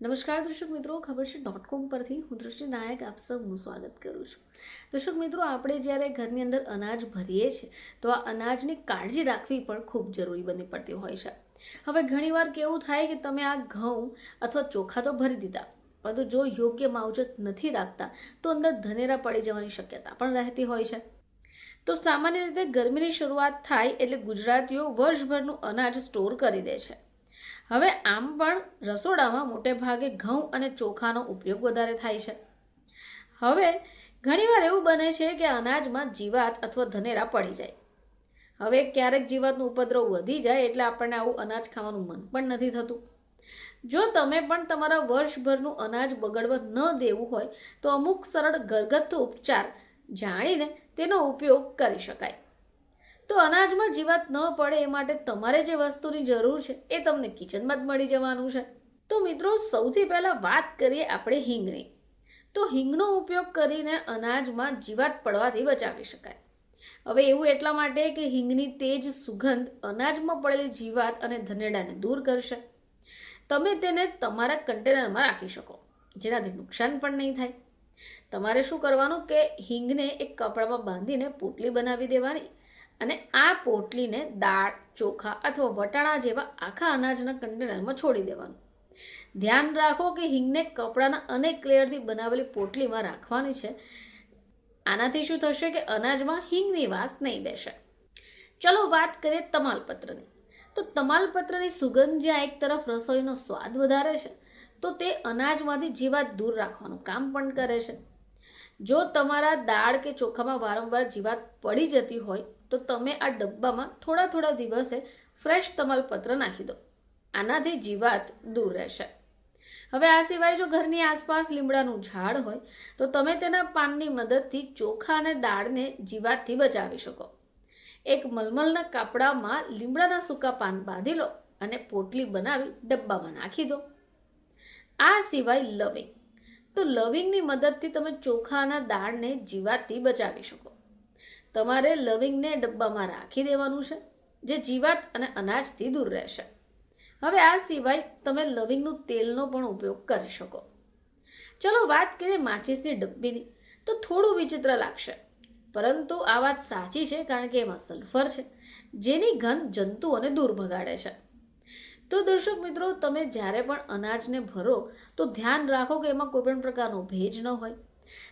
નમસ્કાર દર્શક મિત્રો, ખબર છે ડોટ કોમ પરથી હું દૃષ્ટિ નાયક આપ સૌનું સ્વાગત કરું છું. દર્શક મિત્રો, આપણે જ્યારે ઘરની અંદર અનાજ ભરીએ છીએ, તો આ અનાજની કાળજી રાખવી પણ ખૂબ જરૂરી બની પડતી હોય છે. હવે ઘણીવાર કેવું થાય કે તમે આ ઘઉં અથવા ચોખા તો ભરી દીધા, પરંતુ જો યોગ્ય માવજત નથી રાખતા, તો અંદર ધનેરા પડી જવાની શક્યતા પણ રહેતી હોય છે. તો સામાન્ય રીતે ગરમીની શરૂઆત થાય એટલે ગુજરાતીઓ વર્ષભરનું અનાજ સ્ટોર કરી દે છે. હવે આમ પણ રસોડામાં મોટે ભાગે ઘઉં અને ચોખાનો ઉપયોગ વધારે થાય છે. હવે ઘણીવાર એવું બને છે કે અનાજમાં જીવાત અથવા ધનેરા પડી જાય. હવે ક્યારેક જીવાતનું ઉપદ્રવ વધી જાય એટલે આપણને આવું અનાજ ખાવાનું મન પણ નથી થતું. જો તમે પણ તમારા વર્ષભરનું અનાજ બગડવા ન દેવું હોય તો અમુક સરળ ઘરગથ્થુ ઉપચાર જાણીને તેનો ઉપયોગ કરી શકાય. તો અનાજમાં જીવાત ન પડે એ માટે તમારે જે વસ્તુની જરૂર છે એ તમને કિચનમાં જ મળી જવાનું છે. તો મિત્રો, સૌથી પહેલાં વાત કરીએ આપણે હિંગની. તો હિંગનો ઉપયોગ કરીને અનાજમાં જીવાત પડવાથી બચાવી શકાય. હવે એવું એટલા માટે કે હિંગની તેજ સુગંધ અનાજમાં પડેલી જીવાત અને ધનેડાને દૂર કરશે. તમે તેને તમારા કન્ટેનરમાં રાખી શકો, જેનાથી નુકસાન પણ નહીં થાય. તમારે શું કરવાનું કે હિંગને એક કપડામાં બાંધીને પોટલી બનાવી દેવાની અને આ પોટલીને દાળ, ચોખા અથવા વટાણા જેવા આખા અનાજના કન્ટેનરમાં છોડી દેવાનું. ધ્યાન રાખો કે હિંગને કપડાના અનેક લેયરથી બનાવેલી પોટલીમાં રાખવાની છે. આનાથી શું થશે કે અનાજમાં હિંગની વાસ નહીં બેસે. ચલો વાત કરીએ તમાલપત્રની. તો તમાલપત્રની સુગંધ જ્યાં એક તરફ રસોઈનો સ્વાદ વધારે છે, તો તે અનાજમાંથી જીવાત દૂર રાખવાનું કામ પણ કરે છે. જો તમારા દાળ કે ચોખામાં વારંવાર જીવાત પડી જતી હોય, તો તમે આ ડબ્બામાં થોડા થોડા દિવસે ફ્રેશ તમાલપત્ર નાખી દો. આનાથી જીવાત દૂર રહેશે. હવે આ સિવાય જો ઘરની આસપાસ લીમડાનું ઝાડ હોય, તો તમે તેના પાનની મદદથી ચોખા અને દાળને જીવાતથી બચાવી શકો. એક મલમલના કાપડામાં લીમડાના સૂકા પાન બાંધી લો અને પોટલી બનાવી ડબ્બામાં નાખી દો. આ સિવાય લવિંગ. તો લવિંગની મદદથી તમે ચોખાના દાળને જીવાતથી બચાવી શકો. તમારે લવિંગને ડબ્બામાં રાખી દેવાનું છે, જે જીવાત અને અનાજથી દૂર રહેશે. હવે આ સિવાય તમે લવિંગનું તેલનો પણ ઉપયોગ કરી શકો. ચલો વાત કરીએ માચિસની ડબ્બીની. તો થોડું વિચિત્ર લાગશે, પરંતુ આ વાત સાચી છે કારણ કે એમાં સલ્ફર છે, જેની ગંધ જંતુઓને દૂર ભગાડે છે. તો દર્શક મિત્રો, તમે જ્યારે પણ અનાજને ભરો, તો ધ્યાન રાખો કે એમાં કોઈપણ પ્રકારનો ભેજ ન હોય.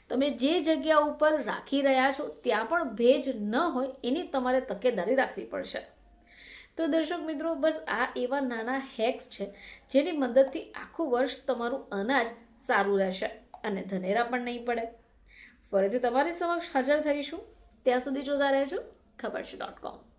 તમે જે જગ્યા ઉપર રાખી રહ્યા છો, ત્યાં પણ ભેજ ન હોય, એની તમારે તકેદારી રાખવી પડશે. તો દર્શક મિત્રો, બસ આ એવા નાના હેક્સ છે, જેની મદદથી આખું વર્ષ તમારું અનાજ સારું રહેશે અને ધનેરા પણ નહીં પડે. ફરીથી તમારી સમક્ષ હાજર થઈશું. ત્યાં સુધી જોતા રહેજો. ખબર છે ડોટ કોમ